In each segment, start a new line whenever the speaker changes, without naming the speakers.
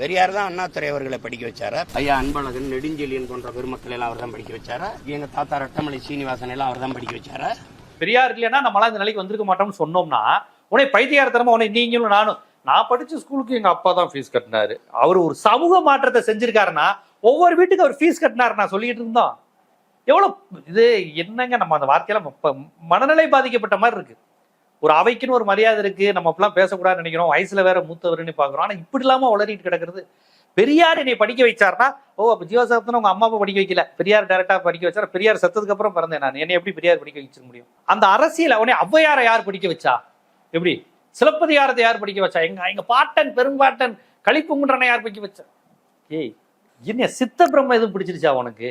பெரியார் தான் அண்ணாத்துறை அவர்களை படிக்க வச்சாரா. ஐயா அன்பழகன் நெடுஞ்செழியன் போன்ற பெருமக்கள் எல்லாம் அவர் தான் படிக்க வச்சாரா. எங்க தாத்தா ரட்டமலை சீனிவாசன் எல்லாம் அவர் தான் படிக்க வச்சாரா.
பெரியார் இல்லைன்னா நம்மளாம் இந்த நிலைக்கு வந்திருக்க மாட்டோம்னு சொன்னோம்னா உடனே பைத்தியாரத்தனமா உனே நீங்களும் நானும் நான் படிச்ச ஸ்கூலுக்கு எங்க அப்பா தான் ஃபீஸ் கட்டினாரு. அவர் ஒரு சமூக மாற்றத்தை செஞ்சிருக்காருன்னா ஒவ்வொரு வீட்டுக்கு அவர் ஃபீஸ் கட்டினாரு நான் சொல்லிட்டு இருந்தோம். எவ்வளவு இது என்னங்க நம்ம அந்த வார்த்தையெல்லாம் மனநிலை பாதிக்கப்பட்ட மாதிரி இருக்கு. ஒரு அவைக்குன்னு ஒரு மரியாதை இருக்கு. நம்ம அப்பெல்லாம் பேசக்கூடாதுன்னு நினைக்கிறோம். வயசுல வேற மூத்தவர்னு பாக்குறோம் ஆனா இப்படி இல்லாம உளறிட்டு கிடக்குறது. பெரியார் என்னை படிக்க வச்சார்னா ஓ அப்ப ஜீவசாப்தனை உங்க அம்மா அப்பா படிக்க வைக்கல. பெரியார் டேரக்டா படிக்க வச்சார். பெரியார் செத்ததுக்கு அப்புறம் பிறந்தேன் நான். என்னை எப்படி பெரியார் படிக்க வச்சிருக்க முடியும்? அந்த அரசியல் அவனே ஔவையாரை யார் படிக்க வச்சா? எப்படி? சிலப்பதிகாரத்தை யார் படிக்க வச்சா? எங்க எங்க பாட்டன் பெரும்பாட்டன் களிப்புங்குன்றனை யார் படிக்க வச்சா? ஏய் என்ன சித்த பிரம்ம எதுவும் பிடிச்சிருச்சா உனக்கு?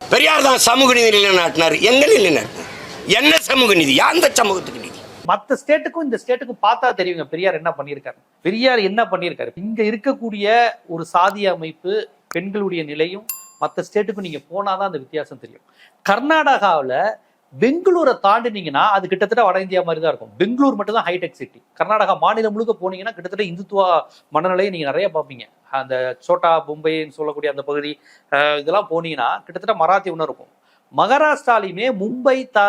பெரியார் தான் சமூக நீதி நிலைநாட்டினார் எங்க நிலைநாட்டினார் என்ன சமூக நீதி? அந்த சமூகத்துக்கு மற்ற
மத்த ஸ்டேட்டுக்கும் இந்த ஸ்டேட்டுக்கும் பார்த்தா தெரியுங்க. பெரியார் என்ன பண்ணியிருக்காரு? பெரியார் என்ன பண்ணியிருக்காரு? இங்க இருக்கக்கூடிய ஒரு சாதிய அமைப்பு பெண்களுடைய நிலையும் மற்ற ஸ்டேட்டுக்கும் நீங்க போனாதான் அந்த வித்தியாசம் தெரியும். கர்நாடகாவில் பெங்களூரை தாண்டினீங்கன்னா அது கிட்டத்தட்ட வட இந்தியா மாதிரி தான் இருக்கும். பெங்களூர் மட்டும் தான் ஹைடெக் சிட்டி கர்நாடகா மாநிலம் முழுக்க போனீங்கன்னா கிட்டத்தட்ட இந்துத்துவா மனநிலையை நீங்க நிறைய பார்ப்பீங்க. அந்த சோட்டா மும்பைன்னு சொல்லக்கூடிய அந்த பகுதி இதெல்லாம் போனீங்கன்னா கிட்டத்தட்ட மராத்தி ஒன்று இருக்கும். மகாராஷ்டிராலையுமே மும்பை த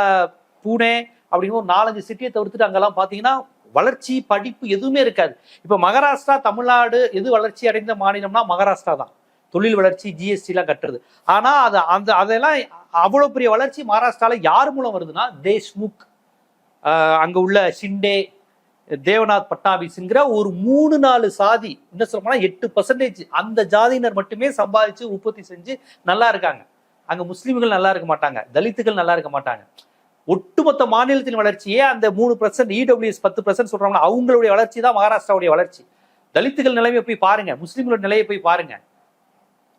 பூனே அப்படின்னு ஒரு நாலஞ்சு சிட்டியை தவிர்த்துட்டு அங்கெல்லாம் பார்த்தீங்கன்னா வளர்ச்சி படிப்பு எதுவுமே இருக்காது. இப்போ மகாராஷ்டிரா தமிழ்நாடு எது வளர்ச்சி அடைந்த மாநிலம்னா மகாராஷ்டிரா தான். தொழில் வளர்ச்சி ஜிஎஸ்டிலாம் கட்டுறது. ஆனால் அது அந்த அதெல்லாம் அவ்வளோ பெரிய வளர்ச்சி மகாராஷ்டிராவில் யார் மூலம் வருதுன்னா தேஷ்முக் அங்கே உள்ள ஷிண்டே தேவநாத் பட்னாபிஸ்ங்கிற ஒரு மூணு நாலு சாதி என்ன சொல்ல போனால் எட்டு பர்சன்டேஜ் அந்த ஜாதியினர் மட்டுமே சம்பாதிச்சு உற்பத்தி செஞ்சு நல்லா இருக்காங்க. அங்கே முஸ்லீம்கள் நல்லா இருக்க மாட்டாங்க தலித்துகள் நல்லா இருக்க மாட்டாங்க. ஒட்டுமொத்த மாநிலத்தின் வளர்ச்சியே அந்த மூணு பர்சன்ட் இடபிள்யூஎஸ் பத்து பர்சன்ட் சொல்றாங்க அவங்களுடைய வளர்ச்சி தான் மகாராஷ்டிராவுடைய வளர்ச்சி. தலித்துகள் நிலைமையை போய் பாருங்க. முஸ்லீம்களோட நிலையை போய் பாருங்க.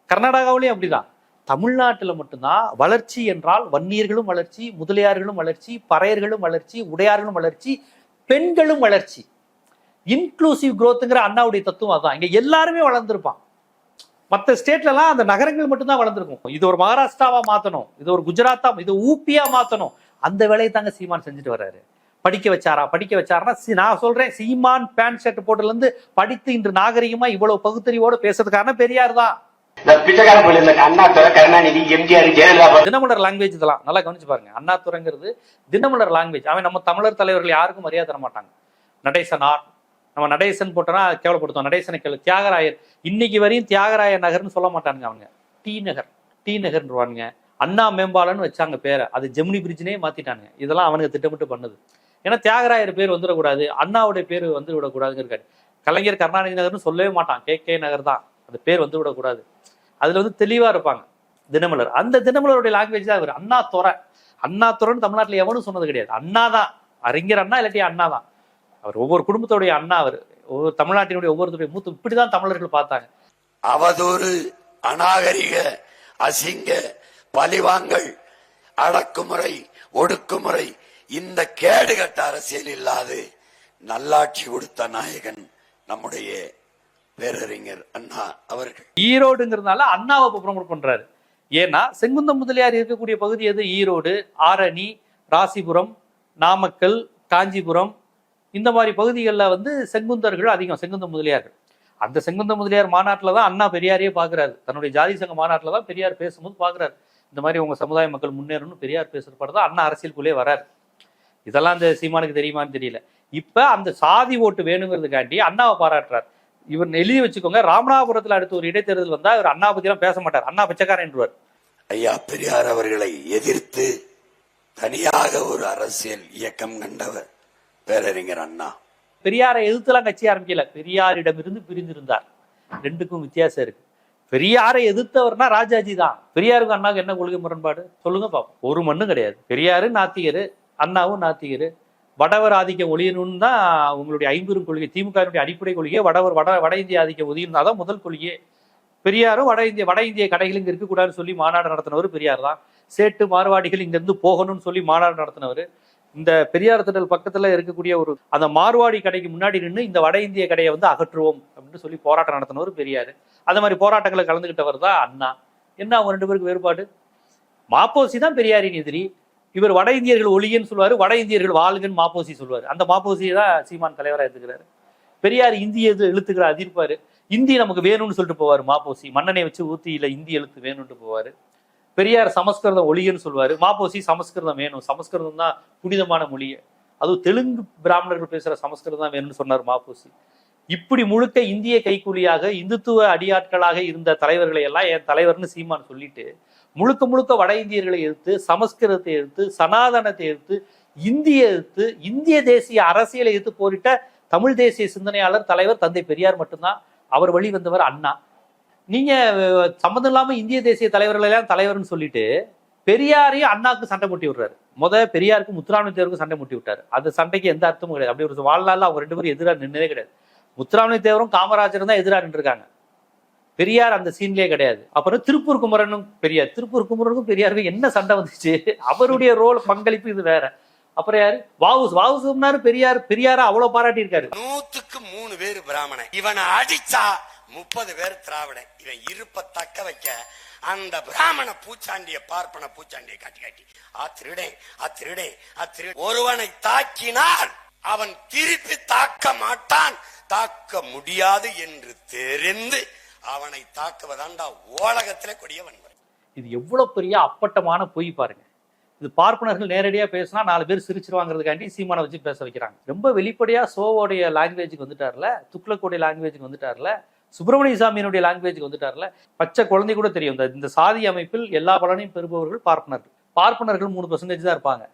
கர்நாடகாவிலையும் அப்படிதான். தமிழ்நாட்டில் மட்டும்தான் வளர்ச்சி என்றால் வன்னியர்களும் வளர்ச்சி முதலியார்களும் வளர்ச்சி பறையர்களும் வளர்ச்சி உடையார்களும் வளர்ச்சி பெண்களும் வளர்ச்சி. இன்க்ளூசிவ் குரோத்துங்கிற அண்ணாவுடைய தத்துவம் அதான் இங்க எல்லாருமே வளர்ந்துருப்பான். மற்ற ஸ்டேட்லலாம் அந்த நகரங்கள் மட்டும்தான் வளர்ந்துருக்கும். இது ஒரு மகாராஷ்டிராவா மாத்தணும். இது ஒரு குஜராத்தா இது ஊப்பியா மாத்தணும். அந்த வேலையை தாங்க சீமான் செஞ்சுட்டு வர்றாரு. படிக்க வச்சாரா? படிக்க வச்சாரா நான் சொல்றேன் சீமான் பேண்ட் ஷர்ட் போட்டுல இருந்து படித்து இன்று நாகரிகமா இவ்வளவு பகுத்தறிவோடு பேசுறதுக்கான பெரியார் தான். தினமலர் லாங்குவேஜ் இதெல்லாம் நல்லா கவனிச்சு பாருங்க. அண்ணாதுரைங்கிறது தினமலர் லாங்குவேஜ் அவன் நம்ம தமிழர் தலைவர்கள் யாருக்கும் மரியாதை தர மாட்டாங்க. நடேசனார். நம்ம நடேசன் போட்டோம்னா கேவலப்படுத்துவோம் நடேசனை கேளு. தியாகராயர். இன்னைக்கு வரையும் தியாகராய நகர்னு சொல்ல மாட்டானுங்க அவங்க டி நகர். டி நகர்ன்றவானுங்க. அண்ணா மேம்பாலன்னு வச்சாங்க பேரை. அது ஜெமினி பிரிட்ஜ்னே மாத்திட்டாங்க இதெல்லாம் அவனுக்கு திட்டமிட்டு பண்ணுது. ஏன்னா தியாகராயர் பேர் வந்துடக்கூடாது அண்ணாவுடைய பேர் வந்து விடக்கூடாதுங்கிறாரு கலைஞர் கருணாநிதி நகர்னு சொல்லவே மாட்டான். கே. கே. நகர் தான். அந்த பேர் வந்து விடக்கூடாது அதுல வந்து தெளிவா இருப்பாங்க தினமலர். அந்த தினமலருடைய லாங்குவேஜ் தான் இவர். அண்ணா துறை. அண்ணா துறைன்னு தமிழ்நாட்டில் எவனும் சொன்னது கிடையாது. அண்ணா தான். அறிஞர் அண்ணா இல்லாட்டி அண்ணா தான். அவர் ஒவ்வொரு குடும்பத்தோடைய அண்ணா அவர். ஒவ்வொரு தமிழ்நாட்டினுடைய ஒவ்வொருத்தருடைய மூத்து இப்படிதான் தமிழர்கள் பார்த்தாங்க.
அவதூறு அநாகரிக அசிங்க பழிவாங்கல் அடக்குமுறை ஒடுக்குமுறை. இந்த கேடுகட்ட அரசியல் இல்லாது நல்லாட்சி கொடுத்த நாயகன் நம்முடைய பேரறிஞர் அண்ணா அவர்கள்.
ஈரோடுங்கிறதுனால அண்ணாவை ப்ரொமோட் பண்றாரு. ஏன்னா செங்குந்தம் முதலியார் இருக்கக்கூடிய பகுதி எது? ஈரோடு ஆரணி ராசிபுரம் நாமக்கல் காஞ்சிபுரம். இந்த மாதிரி பகுதிகளில் வந்து செங்குந்தர்கள் அதிகம் செங்குந்த முதலியார்கள். அந்த செங்குந்த முதலியார் மாநாட்டில் தான் அண்ணா பெரியாரையே பார்க்குறாரு தன்னுடைய ஜாதி சங்க மாநாட்டில் தான் பெரியார் பேசும்போது பார்க்குறாரு இந்த மாதிரி உங்க சமுதாய மக்கள் முன்னேறணும்னு பெரியார் பேசுறப்பட தான் அண்ணா அரசியலுக்குள்ளே வராரு. இதெல்லாம் அந்த சீமானுக்கு தெரியுமான்னு தெரியல. இப்ப அந்த சாதி ஓட்டு வேணுங்கிறதுக்காண்டி அண்ணாவை பாராட்டுறார். இவர் எழுதி வச்சுக்கோங்க ராமநாதபுரத்துல அடுத்த ஒரு இடைத்தேர்தல் வந்தா இவர் அண்ணா பத்திலாம் பேச மாட்டார். அண்ணா பிச்சைக்காரன் என்றுவார்
ஐயா பெரியார் அவர்களை எதிர்த்து தனியாக ஒரு அரசியல் இயக்கம் கண்டவர் பேரறிஞர் அண்ணா.
பெரியாரை எதிர்த்துலாம் கட்சி ஆரம்பிக்கல. பெரியாரிடமிருந்து பிரிந்திருந்தார். ரெண்டுக்கும் வித்தியாசம் இருக்கு. பெரியாரை எதிர்த்தவர்னா ராஜாஜி தான். பெரியாருக்கு அண்ணாவுக்கு என்ன கொள்கை முரண்பாடு? சொல்லுங்க பாப்போம். ஒரு மண்ணும் கிடையாது. பெரியாரு நாத்திகரு அண்ணாவும் நாத்திகரு. வடவர் ஆதிக்கம் ஒழியணும்னு தான் உங்களுடைய ஐம்பெரும் கொள்கை. திமுகவினுடைய அடிப்படை கொள்கையே வடவர் வட வட இந்திய ஆதிக்கம் ஒழியணும் தான் முதல் கொள்கையே. பெரியாரும் வட இந்திய வட இந்திய கடைகள் இங்க இருக்கக்கூடாதுன்னு சொல்லி மாநாடு நடத்தினவர் பெரியார் தான். சேட்டு மார்வாடிகள் இங்க இருந்து போகணும்னு சொல்லி மாநாடு நடத்தினவர். இந்த பெரியார் திடல் பக்கத்துல இருக்கக்கூடிய ஒரு அந்த மார்வாடி கடைக்கு முன்னாடி நின்று இந்த வட இந்திய கடையை வந்து அகற்றுவோம் அப்படின்னு சொல்லி போராட்டம் நடத்தினவர் பெரியார். அந்த மாதிரி போராட்டங்களை கலந்துகிட்டவர் தான் அண்ணா. என்ன அவங்க ரெண்டு பேருக்கு வேறுபாடு? மாப்போசி தான் பெரியாரின் எதிரி. இவர் வட இந்தியர்கள் ஒளியன்னு சொல்லுவார் வட இந்தியர்கள் வாழ்கன்னு மாப்போசி சொல்லுவாரு. அந்த மாப்போசியை தான் சீமான் தலைவராக எடுத்துக்கிறாரு பெரியார் இந்திய எது இழுத்துக்கிற அதிர்ப்பார். இந்தி நமக்கு வேணும்னு சொல்லிட்டு போவார் மாப்போசி. மன்னனை வச்சு ஊத்தியில் இந்தி எழுத்து வேணும்ட்டு போவார். பெரியார் சமஸ்கிருதம் ஒளியன்னு சொல்லுவார். மாப்போசி சமஸ்கிருதம் வேணும். சமஸ்கிருதம் தான் புனிதமான மொழியை. அதுவும் தெலுங்கு பிராமணர்கள் பேசுகிற சமஸ்கிருதம் தான் வேணும்னு சொன்னார் மாப்போசி. இப்படி முழுக்க இந்திய கைக்கூலியாக இந்துத்துவ அடியாட்களாக இருந்த தலைவர்களை எல்லாம் என் தலைவர்னு சீமான் சொல்லிட்டு முழுக்க முழுக்க வட இந்தியர்களை எதிர்த்து சமஸ்கிருதத்தை எதிர்த்து சனாதனத்தை எதிர்த்து இந்திய எதிர்த்து இந்திய தேசிய அரசியலை எதிர்த்து போரிட்ட தமிழ் தேசிய சிந்தனையாளர் தலைவர் தந்தை பெரியார் மட்டும்தான். அவர் வழி வந்தவர் அண்ணா. நீங்க சம்மந்தம் இல்லாம இந்திய தேசிய தலைவர்களெல்லாம் தலைவர்னு சொல்லிட்டு பெரியாரையும் அண்ணாக்கு சண்டை முட்டி விடுறாரு. முத பெரியாருக்கு முத்துராமலிங்க தேவருக்கும் சண்டை முட்டி விட்டாரு. அந்த சண்டைக்கு எந்த அர்த்தமும் கிடையாது. அப்படி ஒரு வாழ்நாளில் அவங்க ரெண்டு பேரும் எதிராக நின்னதே கிடையாது. முத்துராமலிங்க தேவரும் காமராஜரும் தான் எதிராக நின்றுருக்காங்க. பெரியார் அந்த சீன்லேயே கிடையாது. அப்புறம் திருப்பூர் குமரனும் பெரியார். திருப்பூர் குமரனுக்கும் பெரியாருக்கும் என்ன சண்டை வந்துச்சு? அவருடைய ரோல் பங்களிப்பு இது வேற. அப்புறம் யாரு? வாவுஸ். வாவுசுனாரு பெரியார். பெரியார அவ்வளவு பாராட்டி இருக்காரு
நூத்துக்கு மூணு பேர் பிராமணன் இவனை அடிச்சா முப்பது பேர் திராவிடன் இவன் இருப்ப தக்க வைக்க அந்த பிராமண பூச்சாண்டிய பார்ப்பன பூச்சாண்டிய காட்டி காட்டி. ஆ திருடே ஆ திருடே ஆ ஒருவனை தாக்கினால் அவன் திருப்பி தாக்க மாட்டான். தாக்க முடியாது என்று தெரிந்து அவனை தாக்குவதாண்டா ஓலகத்திலே கொடிய வன்முறை.
இது எவ்வளவு பெரிய அப்பட்டமான பொய் பாருங்க. இது பார்ப்பனர்கள் நேரடியாக பேசினா நாலு பேர் சிரிச்சிருவாங்கிறதுக்காண்டி சீமானை வச்சு பேச வைக்கிறாங்க. ரொம்ப வெளிப்படையாக சோவோடைய லாங்குவேஜுக்கு வந்துட்டார்ல துக்ளக்கோடைய லாங்குவேஜுக்கு வந்துட்டார்ல சுப்பிரமணிய சாமியினுடைய லாங்குவேஜுக்கு வந்துட்டார்ல. பச்சை குழந்தை கூட தெரியும். இந்த சாதி அமைப்பில் எல்லா பலனையும் பெறுபவர்கள் பார்ப்பனர்கள். பார்ப்பனர்கள் மூணு பர்சன்டேஜ் தான் இருப்பாங்க.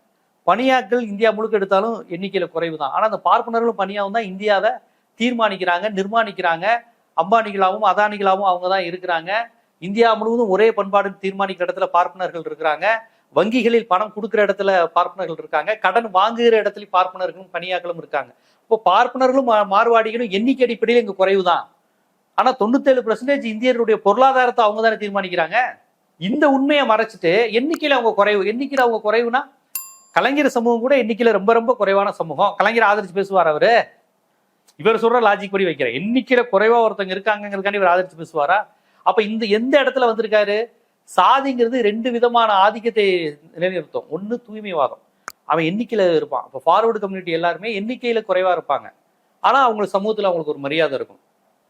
பணியாக்கள் இந்தியா முழுக்க எடுத்தாலும் எண்ணிக்கையில் குறைவு தான் ஆனால் அந்த பார்ப்பனர்களும் பணியாகவும் தான் இந்தியாவை தீர்மானிக்கிறாங்க நிர்மாணிக்கிறாங்க. அம்பானிகளாகவும் அதானிகளாகவும் அவங்க தான் இருக்கிறாங்க. இந்தியா முழுவதும் ஒரே பண்பாடு தீர்மானிக்கிற இடத்துல பார்ப்பனர்கள் இருக்கிறாங்க. வங்கிகளில் பணம் கொடுக்குற இடத்துல பார்ப்பனர்கள் இருக்காங்க. கடன் வாங்குகிற இடத்துல பார்ப்பனர்களும் பணியாக்களும் இருக்காங்க. இப்போ பார்ப்பனர்களும் மா- மார்வாடிகளும் எண்ணிக்கை அடிப்படையில் இங்கே குறைவு தான் ஆனால் தொண்ணூத்தேழு பர்சன்டேஜ் இந்தியர்களுடைய பொருளாதாரத்தை அவங்க தானே தீர்மானிக்கிறாங்க. இந்த உண்மையை மறைச்சிட்டு எண்ணிக்கையில் அவங்க குறைவு எண்ணிக்கையில் அவங்க குறைவுனா கலைஞர் சமூகம் கூட எண்ணிக்கையில் ரொம்ப ரொம்ப குறைவான சமூகம். கலைஞர் ஆதரிச்சு பேசுவார் அவர். இவர் சொல்ற லாஜிக் படி வைக்கிறேன். எண்ணிக்கையில குறைவா ஒருத்தங்க இருக்காங்கிறதுக்காண்டி இவர் ஆதரிச்சு பேசுவாரா? அப்ப இந்த எந்த இடத்துல வந்திருக்காரு? சாதிங்கிறது ரெண்டு விதமான ஆதிக்கத்தை நிலைநிறுத்தும். ஒண்ணு தூய்மைவாதம். அவன் எண்ணிக்கையில இருப்பான். இப்போ ஃபார்வர்டு கம்யூனிட்டி எல்லாருமே எண்ணிக்கையில குறைவா இருப்பாங்க. ஆனா அவங்களுக்கு சமூகத்துல அவங்களுக்கு ஒரு மரியாதை இருக்கும்.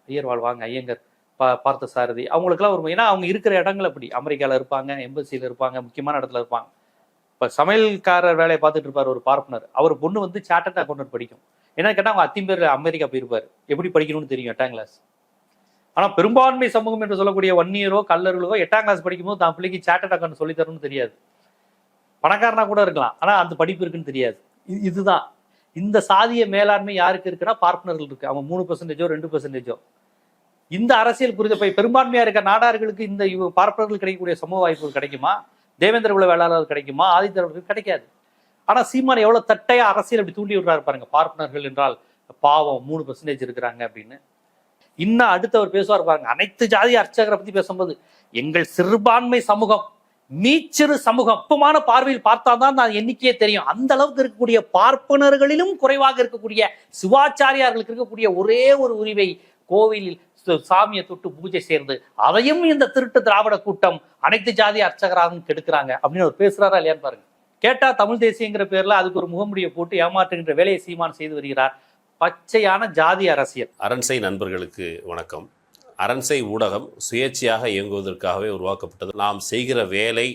ஐயர் வாழ்வாங்க ஐயங்கர் பா பார்த்த சாரதி. அவங்களுக்குலாம் ஒரு ஏன்னா அவங்க இருக்கிற இடங்கள் அப்படி. அமெரிக்கால இருப்பாங்க எம்பசியில் இருப்பாங்க முக்கியமான இடத்துல இருப்பாங்க. இப்போ சமையல்காரர் வேலையை பார்த்துட்டு இருப்பார் ஒரு பார்ப்பனர். அவர் பொண்ணு வந்து சார்ட்டர்ட் அக்கௌண்டன்ட் படிக்கும். என்ன கேட்டால் அவங்க அத்தின் பேர் அமெரிக்கா போயிருப்பார். எப்படி படிக்கணும்னு தெரியும் எட்டாம் கிளாஸ் ஆனால் பெரும்பான்மை சமூகம் என்று சொல்லக்கூடிய ஒன் இயரோ கல்லர்களோ எட்டாம் கிளாஸ் படிக்கும்போது தான் பிள்ளைக்கு சார்ட்டர்ட் அக்கௌண்ட் சொல்லி தரணும்னு தெரியாது. பணக்காரனா கூட இருக்கலாம். ஆனால் அந்த படிப்பு இருக்குன்னு தெரியாது. இது- இதுதான். இந்த சாதிய மேலாண்மை யாருக்கு இருக்குன்னா பார்ப்பனர்கள் இருக்கு. அவங்க மூணு பர்சன்டேஜோ ரெண்டு பர்சன்டேஜோ இந்த அரசியல் புரித போய் பெரும்பான்மையா இருக்க நாடார்களுக்கு இந்த பார்ப்பனர்கள் கிடைக்கக்கூடிய சமூக வாய்ப்புகள் கிடைக்குமா? தேவேந்திர குல வேளாளர் கிடைக்குமா? ஆதித்தவர்களுக்கு கிடைக்காது. ஆனா சீமான் எவ்வளவு தட்டையா அரசியல் அப்படி தூண்டி விடுறாரு பாருங்க. பார்ப்பனர்கள் என்றால் பாவம் மூணு பர்சன்டேஜ் இருக்கிறாங்க அப்படின்னு. இன்னும் அடுத்தவர் பேசுவார் பாருங்க. அனைத்து ஜாதி அர்ச்சகரை பத்தி பேசும்போது எங்கள் சிறுபான்மை சமூகம் மீச்சிறு சமூகம் அப்பமான பார்வையில் பார்த்தாதான் நான் எண்ணிக்கையே தெரியும். அந்த அளவுக்கு இருக்கக்கூடிய பார்ப்பனர்களிலும் குறைவாக இருக்கக்கூடிய சிவாச்சாரியார்களுக்கு இருக்கக்கூடிய ஒரே ஒரு உரிமை கோவிலில் சாமியை தொட்டு பூஜை சேர்ந்து அதையும் இந்த திருட்டு திராவிட கூட்டம் அனைத்து ஜாதி அர்ச்சகராகவும் கெடுக்கிறாங்க அப்படின்னு அவர் பேசுறாரா இல்லையான்னு பாருங்க. கேட்டா தமிழ் தேசியங்கிற பேர்ல அதுக்கு ஒரு முகமுடியை போட்டு ஏமாற்றுகின்ற வேலையை சீமான் செய்து வருகிறார். பச்சையான ஜாதி அரசியல்.
அரண்சை நண்பர்களுக்கு வணக்கம். அரண்சை ஊடகம் சுயேட்சையாக இயங்குவதற்காகவே உருவாக்கப்பட்டது. நாம் செய்கிற வேலை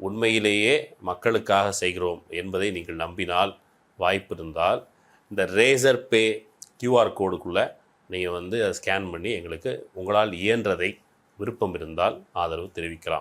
உண்மையிலேயே மக்களுக்காக செய்கிறோம் என்பதை நீங்கள் நம்பினால் வாய்ப்பு இருந்தால் இந்த ரேசர் பே கியூஆர் கோடுக்குள்ளே நீங்கள் வந்து அதை ஸ்கேன் பண்ணி எங்களுக்கு உங்களால் இயன்றதை விருப்பம் இருந்தால் ஆதரவு தெரிவிக்கலாம்.